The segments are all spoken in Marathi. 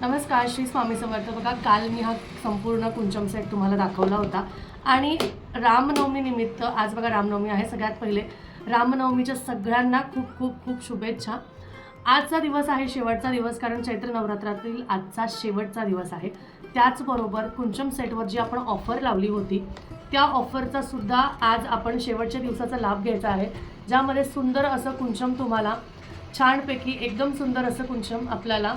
नमस्कार श्री स्वामी समर्थ. बघा काल मी हा संपूर्ण कुंचम सेट तुम्हाला दाखवला होता. आणि रामनवमी निमित्त आज बघा रामनवमी आहे सगळ्यात पहिले रामनवमीच्या सगळ्यांना खूप खूप खूप शुभेच्छा. आजचा दिवस आहे शेवटचा दिवस कारण चैत्र नवरात्रातील आजचा शेवटचा दिवस आहे. त्याचबरोबर कुंचम सेटवर जी आपण ऑफर लावली होती त्या ऑफरचा सुद्धा आज आपण शेवटच्या दिवसाचा लाभ घ्यायचा आहे. ज्यामध्ये सुंदर असं कुंचम तुम्हाला छानपैकी एकदम सुंदर असं कुंचम आपल्याला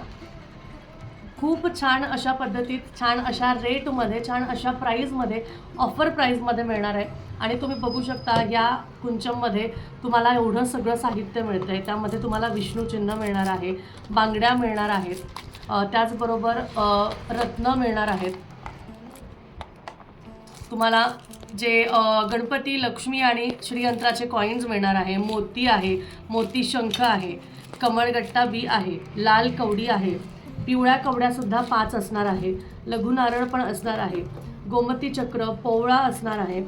खूप छान अशा पद्धतीत छान अशा रेटमध्ये छान अशा प्राईजमध्ये ऑफर प्राईजमध्ये मिळणार आहे. आणि तुम्ही बघू शकता या कुंचममध्ये तुम्हाला एवढं सगळं साहित्य मिळतं आहे त्यामध्ये तुम्हाला विष्णूचिन्ह मिळणार आहे बांगड्या मिळणार आहेत त्याचबरोबर रत्न मिळणार आहेत. तुम्हाला जे गणपती लक्ष्मी आणि श्रीयंत्राचे कॉईन्स मिळणार आहे. मोती आहे मोती शंख आहे कमळगट्टा बी आहे लाल कवडी आहे पिवळ्या कवड्यासुद्धा पाच असणार आहे. लघुनारळ पण असणार आहे. गोमती चक्र पोवळा असणार आहे.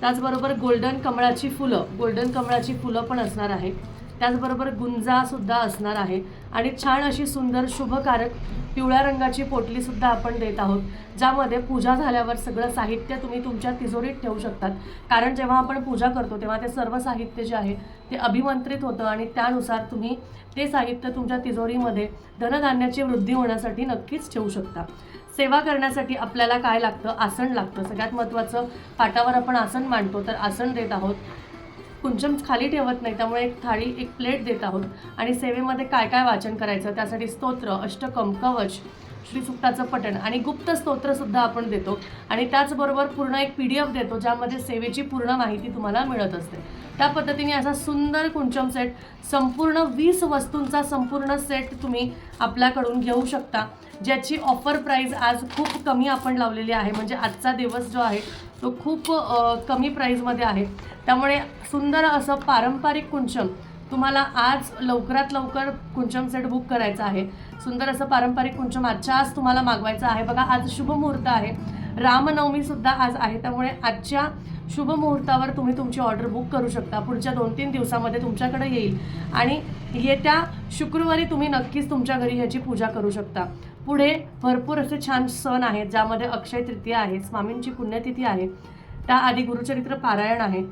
त्याचबरोबर गोल्डन कमळाची फुलं गोल्डन कमळाची फुलं पण असणार आहे. त्याचबरोबर गुंजासुद्धा असणार आहे. आणि छान अशी सुंदर शुभकारक पिवळ्या रंगाची पोटलीसुद्धा आपण देत आहोत. ज्यामध्ये पूजा झाल्यावर सगळं साहित्य तुम्ही तुमच्या तिजोरीत ठेवू शकतात. कारण जेव्हा आपण पूजा करतो तेव्हा ते सर्व साहित्य जे आहे ते अभिमंत्रित होतं आणि त्यानुसार तुम्ही ते साहित्य तुमच्या तिजोरीमध्ये धनधान्याची वृद्धी होण्यासाठी नक्कीच ठेवू शकता. सेवा करण्यासाठी आपल्याला काय लागतं? आसन लागतं. सगळ्यात महत्त्वाचं पाटावर आपण आसन मांडतो तर आसन देत आहोत. कुंचम खाली ठेवत नाही त्यामुळे एक थाळी एक प्लेट देत आहोत. आणि सेवेमध्ये काय काय वाचन करायचं? त्यासाठी स्तोत्र अष्टकम कवच श्रीसुक्ताचं पठण आणि गुप्त स्तोत्रसुद्धा आपण देतो. आणि त्याचबरोबर पूर्ण एक पी डी एफ देतो ज्यामध्ये सेवेची पूर्ण माहिती तुम्हाला मिळत असते. त्या पद्धतीने असा सुंदर कुंचम सेट संपूर्ण वीस वस्तूंचा संपूर्ण सेट तुम्ही आपल्याकडून घेऊ शकता. ज्याची ऑफर प्राईज आज खूप कमी आपण लावलेली आहे. म्हणजे आजचा दिवस जो आहे तो खूप कमी प्राईजमध्ये आहे. त्यामुळे सुंदर असं पारंपरिक कुंचम तुम्हाला आज लवकरात लवकर कुंचम सेट बुक करायचा आहे. सुंदर असं पारंपरिक कुंचम आजच्या आज तुम्हाला मागवायचं आहे. बघा आज शुभ मुहूर्त आहे. रामनवमीसुद्धा आज आहे. त्यामुळे आजच्या शुभ मुहूर्तावर तुम्ही तुमची ऑर्डर बुक करू शकता. पुढच्या दोन तीन दिवसामध्ये तुमच्याकडे येईल. आणि येत्या शुक्रवारी तुम्ही नक्कीच तुमच्या घरी ह्याची पूजा करू शकता. पुढे भरपूर असे छान सण आहेत ज्यामध्ये अक्षय तृतीया आहे स्वामींची पुण्यतिथी आहे त्याआधी गुरुचरित्र पारायण आहे.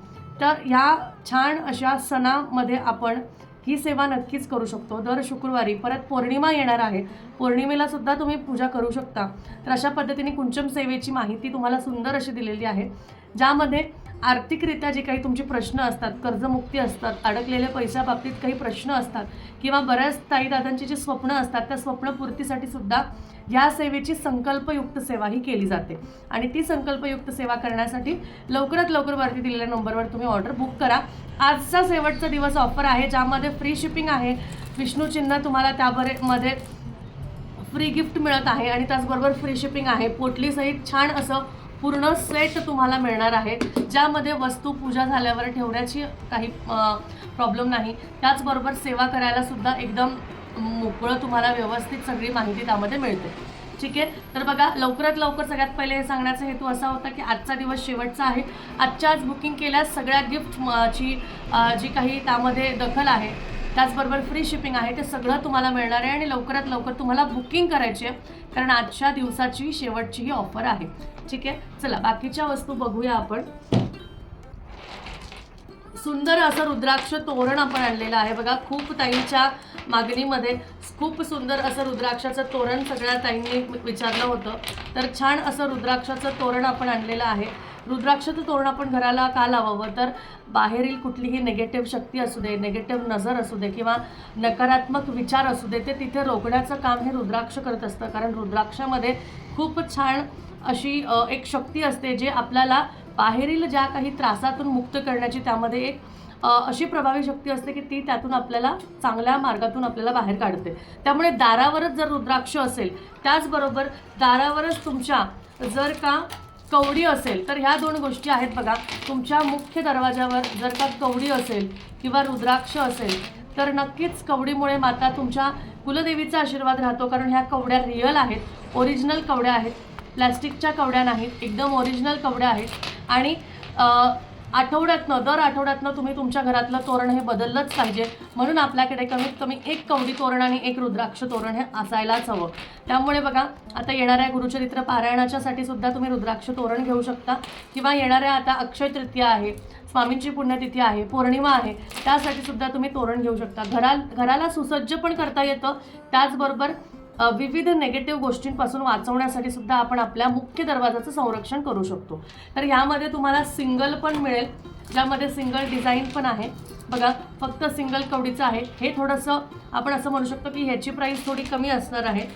तर ह्या छान अशा सणामध्ये आपण ही सेवा नक्कीच करू शकतो. दर शुक्रवारी परत पौर्णिमा येणार आहे. पौर्णिमेला सुद्धा तुम्ही पूजा करू शकता. तर अशा पद्धतीने कुंचम सेवेची माहिती तुम्हाला सुंदर अशी दिलेली आहे. ज्यामध्ये आर्थिकरित्या जे काही तुमचे प्रश्न असतात कर्जमुक्ती असतात अडकलेल्या पैशाबाबतीत काही प्रश्न असतात किंवा बऱ्याच ताईदादांची जी स्वप्न असतात त्या स्वप्नपूर्तीसाठी सुद्धा या सेवेची संकल्पयुक्त सेवा ही केली जाते. आणि ती संकल्पयुक्त सेवा करण्यासाठी लवकरात लवकर वरती दिलेल्या नंबरवर तुम्ही ऑर्डर बुक करा. आजचा शेवटचा दिवस ऑफर आहे ज्यामध्ये फ्री शिपिंग आहे. विष्णू चिन्ह तुम्हाला त्याबरे मध्ये फ्री गिफ्ट मिळत आहे आणि त्याचबरोबर फ्री शिपिंग आहे. पोटलीसहित छान असं पूर्ण सेट तुम्हाला मिळणार आहे. ज्यामध्ये वस्तू पूजा झाल्यावर ठेवण्याची काही प्रॉब्लेम नाही. त्याचबरोबर सेवा करायला सुद्धा एकदम मोकळं तुम्हाला व्यवस्थित सगळी माहिती त्यामध्ये मिळते. ठीक आहे? तर बघा लवकरात लवकर सगळ्यात पहिले हे सांगण्याचा हेतू असा होता की आजचा दिवस शेवटचा आहे. आजच्या आज बुकिंग केल्यास सगळ्या गिफ्ट ची जी काही त्यामध्ये दखल आहे त्याचबरोबर फ्री शिपिंग आहे ते सगळं तुम्हाला मिळणार आहे आणि लवकरात लवकर तुम्हाला बुकिंग करायची आहे कारण आजच्या दिवसाची शेवटची ही ऑफर आहे. ठीक आहे? चला बाकीच्या वस्तू बघूया आपण. सुंदर असं रुद्राक्ष तोरण आपण आणलेलं आहे. बघा खूप ताईंच्या मागणीमध्ये खूप सुंदर असं रुद्राक्षाचं तोरण सगळ्या ताईंनी विचारलं होतं. तर छान असं रुद्राक्षाचं तोरण आपण आणलेलं आहे. रुद्राक्षचं तोरण आपण घराला का लावावं? तर बाहेरील कुठलीही नेगेटिव्ह शक्ती असू दे नेगेटिव्ह नजर असू दे किंवा नकारात्मक विचार असू दे ते तिथे रोखण्याचं काम हे रुद्राक्ष करत असतं. कारण रुद्राक्षामध्ये खूप छान अशी एक शक्ती असते जे आपल्याला बाहेरील ज्या काही त्रासातून मुक्त करण्याची त्यामध्ये एक अशी प्रभावी शक्ती असते की ती त्यातून आपल्याला चांगल्या मार्गातून आपल्याला बाहेर काढते. त्यामुळे दारावरच जर रुद्राक्ष असेल त्याचबरोबर दारावरच तुमच्या जर का कवडी असेल तर ह्या दोन गोष्टी आहेत बघा. तुमच्या मुख्य दरवाजावर जर का कवडी असेल किंवा रुद्राक्ष असेल तर नक्कीच कवडीमुळे माता तुमच्या कुलदेवीचा आशीर्वाद राहतो कारण ह्या कवड्या रिअल आहेत. ओरिजिनल कवड्या आहेत. प्लॅस्टिकच्या कवड्या नाहीत. एकदम ओरिजिनल कवड्या आहेत. आणि आठवड्यातनं दर आठवड्यातनं तुम्ही तुमच्या घरातलं तोरण हे बदललंच पाहिजे. म्हणून आपल्याकडे कमीत कमी एक कवडी तोरण आणि एक रुद्राक्ष तोरण हे असायलाच हवं. त्यामुळे बघा आता येणाऱ्या गुरुचरित्र पारायणाच्यासाठी सुद्धा तुम्ही रुद्राक्ष तोरण घेऊ शकता. किंवा येणाऱ्या आता अक्षय तृतीया आहे स्वामींची पुण्यतिथी आहे पौर्णिमा आहे त्यासाठी सुद्धा तुम्ही तोरण घेऊ शकता. घरा घराला सुसज्ज पण करता येतं. त्याचबरोबर विविध नेगेटिव्ह गोष्टींपासून वाचवण्यासाठी सुद्धा आपण आपल्या मुख्य दरवाजाचं संरक्षण करू शकतो. तर ह्यामध्ये तुम्हाला सिंगल पण मिळेल ज्यामध्ये सिंगल डिझाईन पण आहे. बघा फक्त सिंगल कवडीचं आहे. हे थोडंसं आपण असं म्हणू शकतो की ह्याची प्राईस थोडी कमी असणार आहे.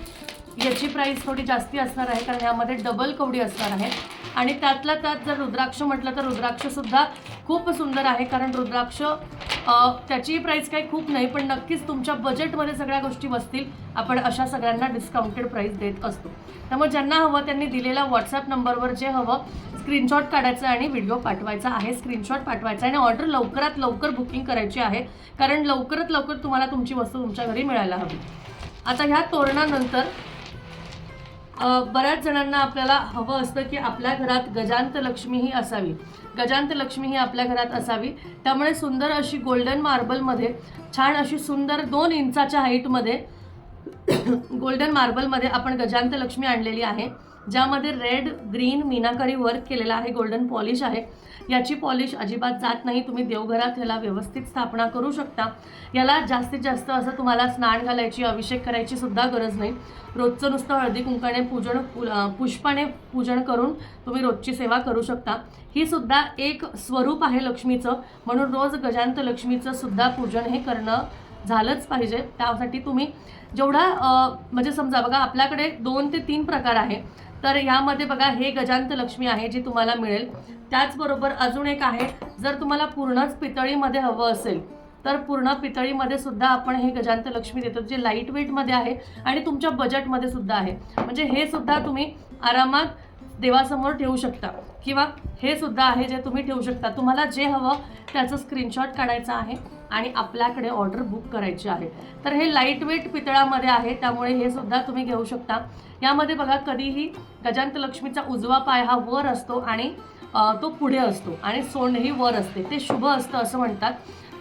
याची प्राईस थोडी जास्ती असणार आहे कारण ह्यामध्ये डबल कवडी असणार आहे. आणि त्यातल्या त्यात जर रुद्राक्ष म्हटलं तर रुद्राक्षसुद्धा खूप सुंदर आहे कारण रुद्राक्ष त्याची प्राईस काही खूप नाही पण नक्कीच तुमच्या बजेटमध्ये सगळ्या गोष्टी बसतील. आपण अशा सगळ्यांना डिस्काउंटेड प्राईस देत असतो. त्यामुळे ज्यांना हवं त्यांनी दिलेल्या व्हॉट्सअप नंबरवर जे हवं स्क्रीनशॉट काढायचं आणि व्हिडिओ पाठवायचा आहे. स्क्रीनशॉट पाठवायचा आणि ऑर्डर लवकरात लवकर बुकिंग करायची आहे. कारण लवकरात लवकर तुम्हाला तुमची वस्तू तुमच्या घरी मिळायला हवी. आता ह्या तोरणानंतर बऱ्याच जणांना आपल्याला हवं असतं की आपल्या घरात गजांत लक्ष्मी ही असावी. गजांत लक्ष्मी ही आपल्या घरात असावी. त्यामुळे सुंदर अशी गोल्डन मार्बलमध्ये छान अशी सुंदर दोन इंचाच्या हाईटमध्ये गोल्डन मार्बलमध्ये आपण गजांत लक्ष्मी आणलेली आहे. ज्यामध्ये रेड ग्रीन मीनाकारी वर्क केलेला आहे गोल्डन पॉलिश आहे. याची पॉलिश अजिबात जात नाही. तुम्ही देवघरात ह्याला व्यवस्थित स्थापना करू शकता. याला जास्तीत जास्त असं तुम्हाला स्नान घालायची अभिषेक करायची सुद्धा गरज नाही. रोजचं नुसतं हळदी कुंकाने पूजन पुष्पाने पूजन करून तुम्ही रोजची सेवा करू शकता. ही सुद्धा एक स्वरूप आहे लक्ष्मीचं. म्हणून रोज गजांत लक्ष्मीचं सुद्धा पूजन हे करणं झालंच पाहिजे. त्यासाठी तुम्ही जेवढा म्हणजे समजा बघा आपल्याकडे दोन ते तीन प्रकार आहे. तर ह्यामध्ये बघा हे गजांत लक्ष्मी आहे जी तुम्हाला मिळेल. त्याचबरोबर अजून एक आहे जर तुम्हाला पूर्णच पितळीमध्ये हवं असेल तर पूर्ण पितळीमध्ये सुद्धा आपण हे गजांत लक्ष्मी देतो जे लाइट वेटमध्ये आहे आणि तुमच्या बजेटमध्ये सुद्धा आहे. म्हणजे हे सुद्धा तुम्ही आरामात देवासमोर ठेवू शकता. किंवा हे सुद्धा आहे जे तुम्ही ठेवू शकता. तुम्हाला जे हवं त्याचं स्क्रीनशॉट काढायचं आहे आणि आपल्याकडे ऑर्डर बुक करायची आहे. तर हे लाइट वेट पितळामध्ये आहे त्यामुळे हे सुद्धा तुम्ही घेऊ शकता. यामध्ये बघा कधीही गजांत लक्ष्मीचा उजवा पाय हा वर असतो आणि तो पुढे असतो आणि सोंड ही वर असते. ते शुभ असतं असं म्हणतात.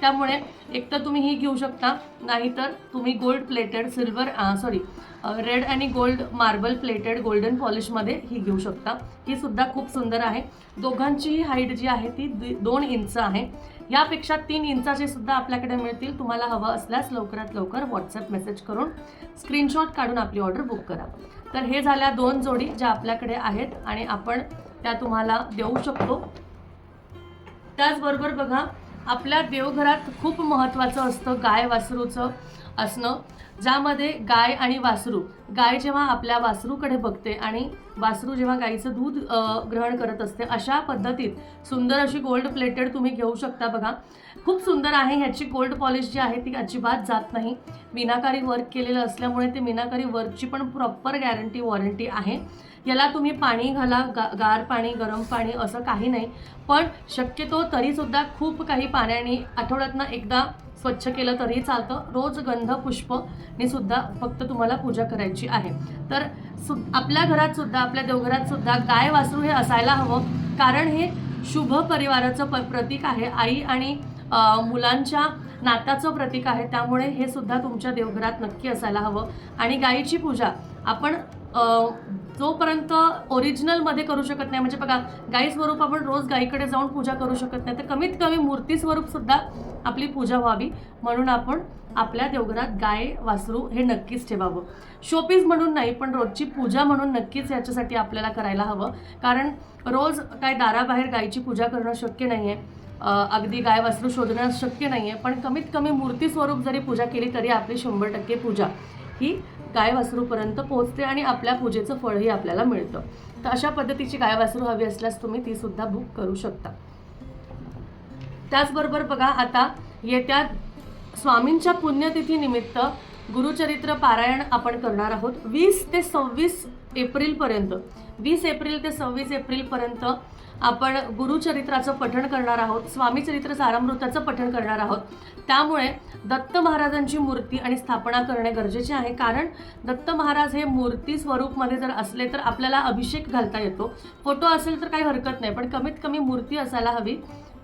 त्यामुळे एक तर तुम्ही ही घेऊ शकता नाहीतर तुम्ही gold plated silver sorry red आणि गोल्ड मार्बल प्लेटेड गोल्डन पॉलिशमध्ये ही घेऊ शकता. ही सुद्धा खूप सुंदर आहे. दोघांचीही हाईट जी आहे ती दोन इंच आहे. यापेक्षा तीन इंचाचे सुद्धा आपल्याकडे मिळतील. तुम्हाला हवं असल्यास लवकरात लवकर व्हॉट्सअप मेसेज करून स्क्रीनशॉट काढून आपली ऑर्डर बुक करा. तर हे झाल्या दोन जोडी ज्या आपल्याकडे आहेत आणि आपण त्या तुम्हाला देऊ शकतो. त्याचबरोबर बघा आपल्या देवघरात खूप महत्त्वाचं असतं गाय वासरूचं असणं ज्यामध्ये गाय आणि वासरू गाय जेव्हा आपल्या वासरूकडे बघते आणि वासरू जेव्हा गाईचं दूध ग्रहण करत असते अशा पद्धतीत सुंदर अशी गोल्ड प्लेटेड तुम्ही घेऊ शकता बघा. खूप सुंदर आहे ह्याची गोल्ड पॉलिश जी आहे ती अजिबात जात नाही. मीनाकारी वर्क केलेलं असल्यामुळे ते मीनाकारी वर्कची पण प्रॉपर गॅरंटी वॉरंटी आहे. याला तुम्ही पाणी घाला गा गार पाणी गरम पाणी असं काही नाही. पण शक्यतो तरीसुद्धा खूप काही पाण्याने आठवड्यातनं एकदा स्वच्छ केलं तरी चालतं. रोज गंध पुष्पने सुद्धा फक्त तुम्हाला पूजा करायची आहे. तर सु आपल्या घरात सुद्धा आपल्या देवघरात सुद्धा गाय वासरू हे असायला हवं. कारण हे शुभ परिवाराचं प प्रतीक आहे. आई आणि मुलांच्या नाताचं प्रतीक आहे. त्यामुळे हे सुद्धा तुमच्या देवघरात नक्की असायला हवं. आणि गायीची पूजा आपण जोपर्यंत ओरिजिनलमध्ये करू शकत नाही म्हणजे बघा गाई स्वरूप आपण रोज गाईकडे जाऊन पूजा करू शकत नाही तर कमीत कमी मूर्ती स्वरूपसुद्धा आपली पूजा व्हावी. म्हणून आपण आपल्या देवघरात गाय वासरू हे नक्कीच ठेवावं. शोपीस म्हणून नाही पण रोजची पूजा म्हणून नक्कीच याच्यासाठी आपल्याला करायला हवं. कारण रोज काय दाराबाहेर गायीची पूजा करणं शक्य नाही आहे अगदी गाय वासरू शोधणं शक्य नाही आहे पण कमीत कमी मूर्ती स्वरूप जरी पूजा केली तरी आपली शंभर टक्के पूजा ही गाय वासरूपर्यंत पोहोचते आणि आपल्या पूजेचं फळही आपल्याला मिळतं. तर अशा पद्धतीची गाय वासरू हवी असल्यास तुम्ही ती सुद्धा बुक करू शकता. त्याचबरोबर बघा आता येत्या स्वामींच्या पुण्यतिथी निमित्त गुरुचरित्र पारायण आपण करणार आहोत. वीस ते सव्वीस एप्रिलपर्यंत वीस एप्रिल ते सव्वीस एप्रिलपर्यंत आपण गुरुचरित्राचं पठण करणार आहोत स्वामीचरित्र सारामृताचं पठण करणार आहोत. त्यामुळे दत्त महाराजांची मूर्ती आणि स्थापना करणे गरजेचे आहे. कारण दत्त महाराज हे मूर्ती स्वरूपमध्ये जर असले तर आपल्याला अभिषेक घालता येतो. फोटो असेल तर काही हरकत नाही पण कमीत कमी मूर्ती असायला हवी.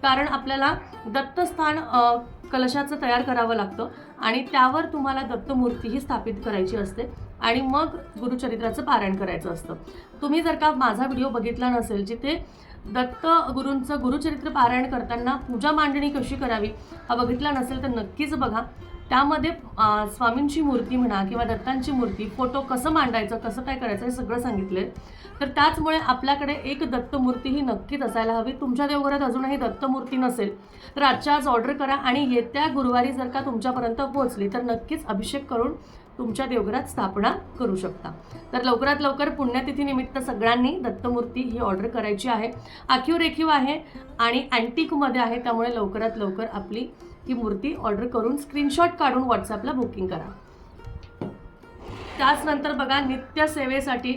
कारण आपल्याला दत्तस्थान कलशाचं तयार करावं लागतं आणि त्यावर तुम्हाला दत्तमूर्तीही स्थापित करायची असते आणि मग गुरुचरित्राचं पारायण करायचं असतं. तुम्ही जर का माझा व्हिडिओ बघितला नसेल जिथे दत्त गुरूंचं गुरुचरित्र पारायण करताना पूजा मांडणी कशी करावी हा बघितला नसेल तर नक्कीच बघा. त्यामध्ये स्वामींची मूर्ती म्हणा किंवा दत्तांची मूर्ती फोटो कसं मांडायचं कसं काय करायचं हे सगळं सांगितलंय. तर त्याचमुळे आपल्याकडे एक दत्तमूर्ती ही नक्कीच असायला हवी. तुमच्या देवघरात अजूनही दत्तमूर्ती नसेल तर आजच्या आज ऑर्डर करा आणि येत्या गुरुवारी जर का तुमच्यापर्यंत पोहोचली तर नक्कीच अभिषेक करून तुमच्या देवघरात स्थापना करू शकता. तर लवकरात लवकर पुण्यतिथीनिमित्त सगळ्यांनी दत्तमूर्ती ही ऑर्डर करायची आहे. आखीव रेखीव आहे आणि अँटिकमध्ये आहे त्यामुळे लवकरात लवकर आपली ही मूर्ती ऑर्डर करून स्क्रीनशॉट काढून व्हॉट्सअपला बुकिंग करा. त्याचनंतर बघा नित्य सेवेसाठी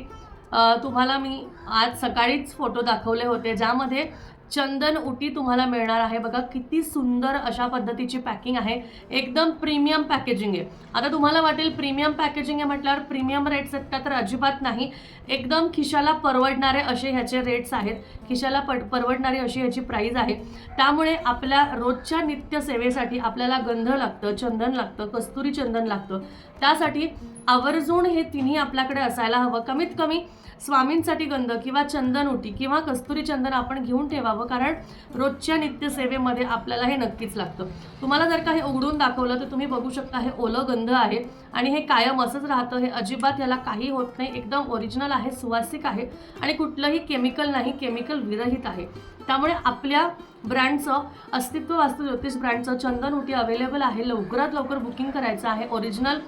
तुम्हाला मी आज सकाळीच फोटो दाखवले होते ज्यामध्ये चंदन उटी तुम्हाला मिळणार आहे. बघा किती सुंदर अशा पद्धतीची पॅकिंग आहे. एकदम प्रीमियम पॅकेजिंग आहे. आता तुम्हाला वाटेल प्रीमियम पॅकेजिंग आहे म्हटल्यावर प्रीमियम रेट्स आहेत का तर अजिबात नाही. एकदम खिशाला परवडणारे असे ह्याचे रेट्स आहेत. खिशाला पड परवडणारी अशी ह्याची प्राईज आहे. त्यामुळे आपल्या रोजच्या नित्य सेवेसाठी आपल्याला गंध लागतं चंदन लागतं कस्तुरी चंदन लागतं. त्यासाठी आवर्जून हे तिन्ही आपल्याकडे असायला हवं. कमीत कमी स्वामींसाठी गंध किंवा चंदन उटी किंवा कस्तुरी चंदन आपण घेऊन ठेवावं. कारण रोजच्या नित्यसेवेमध्ये आपल्याला हे नक्कीच लागतं. तुम्हाला जर का हे उघडून दाखवलं तर तुम्ही बघू शकता हे ओलं गंध आहे आणि हे कायम असंच राहतं. हे अजिबात याला काही होत नाही. एकदम ओरिजिनल आहे सुवासिक आहे आणि कुठलंही केमिकल नाही केमिकल विरहित आहे. त्यामुळे आपल्या ब्रँडचं अस्तित्व वास्तू ज्योतिष ब्रँडचं चंदन उटी अवेलेबल आहे. लवकरात लवकर बुकिंग करायचं आहे. ओरिजिनल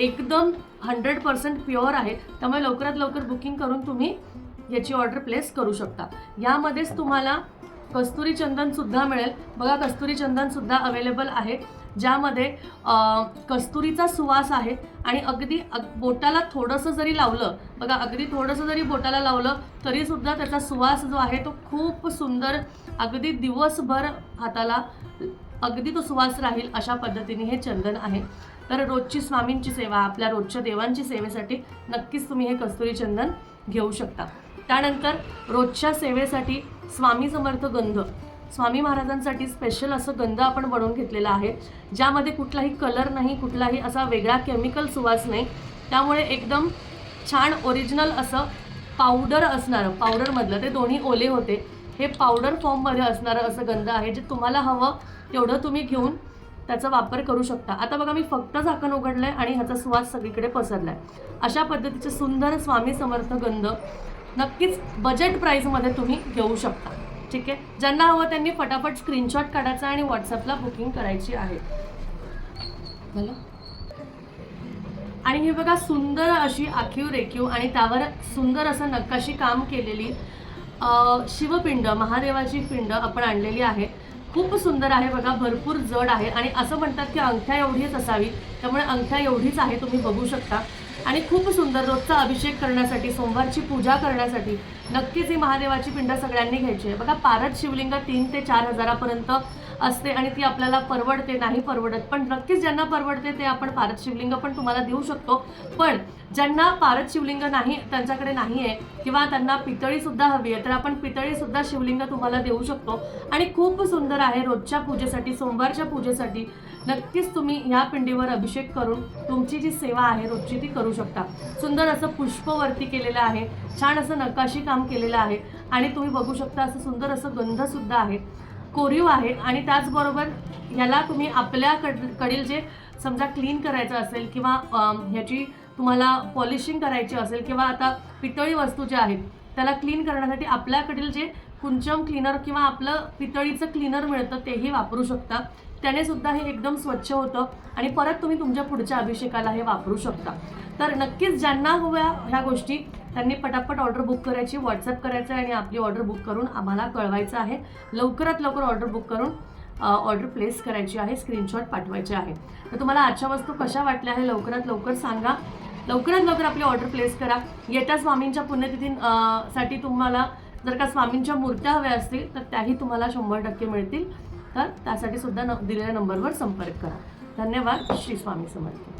एकदम हंड्रेड पर्सेंट प्युअर आहे. त्यामुळे लवकरात लवकर बुकिंग करून तुम्ही याची ऑर्डर प्लेस करू शकता. यामध्येच तुम्हाला कस्तुरी चंदनसुद्धा मिळेल. बघा कस्तुरी चंदनसुद्धा अवेलेबल आहे ज्यामध्ये कस्तुरीचा सुवास आहे आणि अगदी अग- बोटाला थोडंसं जरी लावलं बघा अगदी थोडंसं जरी बोटाला लावलं तरीसुद्धा त्याचा सुवास जो आहे तो खूप सुंदर अगदी दिवसभर हाताला अगदी तो सुवास राहील अशा पद्धतीने हे चंदन आहे. तर रोजची स्वामींची सेवा आपल्या रोजच्या देवांची सेवेसाठी नक्कीच तुम्ही हे कस्तुरी चंदन घेऊ शकता. त्यानंतर रोजच्या सेवेसाठी स्वामी समर्थ गंध. स्वामी महाराजांसाठी स्पेशल असं गंध आपण बनवून घेतलेला आहे. ज्यामध्ये कुठलाही कलर नाही कुठलाही असा वेगळा केमिकल सुवास नाही. त्यामुळे एकदम छान ओरिजिनल असं पावडर असणारं पावडरमधलं ते दोन्ही ओले होते. हे पावडर फॉर्ममध्ये असणारं असं गंध आहे जे तुम्हाला हवं तेवढं तुम्ही घेऊन त्याचा वापर करू शकता. आता बघा मी फक्त झाकण आहे आणि ह्याचा सुवास सगळीकडे पसरला आहे अशा पद्धतीचे सुंदर स्वामी समर्थ गंध नक्कीच बजेट प्राईजमध्ये तुम्ही घेऊ शकता. ठीक आहे? ज्यांना हवं त्यांनी फटाफट स्क्रीनशॉट काढायचा आणि व्हॉट्सअपला बुकिंग करायची आहे. झालं? आणि हे बघा सुंदर अशी आखीव रेखीव आणि त्यावर सुंदर असं नकाशी काम केलेली शिवपिंड महादेवाची पिंड आपण आणलेली आहे. खूप सुंदर आहे बघा भरपूर जड आहे. आणि असं म्हणतात की अंगठ्या एवढीच असावी त्यामुळे अंगठ्या एवढीच आहे तुम्ही बघू शकता. आणि खूप सुंदर रोजचा अभिषेक करण्यासाठी सोमवारची पूजा करण्यासाठी नक्कीच ही महादेवाची पिंड सगळ्यांनी घ्यायची आहे. बघा पारद शिवलिंग तीन ते चार हजारापर्यंत असते आणि ती आपल्याला परवडते नाही परवडत. पण नक्कीच ज्यांना परवडते ते आपण पारद शिवलिंग पण तुम्हाला देऊ शकतो. पण ज्यांना पारद शिवलिंग नाही त्यांच्याकडे नाही आहे किंवा त्यांना पितळीसुद्धा हवी आहे तर आपण पितळीसुद्धा शिवलिंग तुम्हाला देऊ शकतो. आणि खूप सुंदर आहे रोजच्या पूजेसाठी सोमवारच्या पूजेसाठी नक्कीच तुम्ही ह्या पिंडीवर अभिषेक करून तुमची जी सेवा आहे रोजची ती करू शकता. सुंदर असं पुष्पवरती केलेलं आहे. छान असं नकाशी काम केलेलं आहे. आणि तुम्ही बघू शकता असं सुंदर असं गंधसुद्धा आहे. कोरीव आहे. आणि त्याचबरोबर ह्याला तुम्ही आपल्या कडील जे समजा क्लीन करायचं असेल किंवा ह्याची तुम्हाला पॉलिशिंग करायची असेल किंवा आता पितळी वस्तू ज्या आहेत त्याला क्लीन करण्यासाठी आपल्याकडील जे कुंचम क्लीनर किंवा आपलं पितळीचं क्लीनर मिळतं तेही वापरू शकता. त्याने सुद्धा हे एकदम स्वच्छ होतं आणि परत तुम्ही तुमच्या पुढच्या अभिषेकाला हे वापरू शकता. तर नक्कीच ज्यांना हव्या ह्या गोष्टी त्यांनी पटापट ऑर्डर बुक करायची व्हॉट्सअप करायचं आहे आणि आपली ऑर्डर बुक करून आम्हाला कळवायचं आहे. लवकरात लवकर ऑर्डर बुक करून ऑर्डर प्लेस करायची आहे स्क्रीनशॉट पाठवायचे आहे. तर तुम्हाला आजच्या वस्तू कशा वाटल्या आहे लवकरात लवकर सांगा. लवकरात लवकर आपली ऑर्डर प्लेस करा. येत्या स्वामींच्या पुण्यतिथी साठी तुम्हाला जर का स्वामींच्या मूर्त्या हव्या असतील तर त्याही तुम्हाला शंभर टक्के मिळतील. तर त्यासाठी सुद्धा न दिलेल्या नंबरवर संपर्क करा. धन्यवाद श्री स्वामी समर्थ.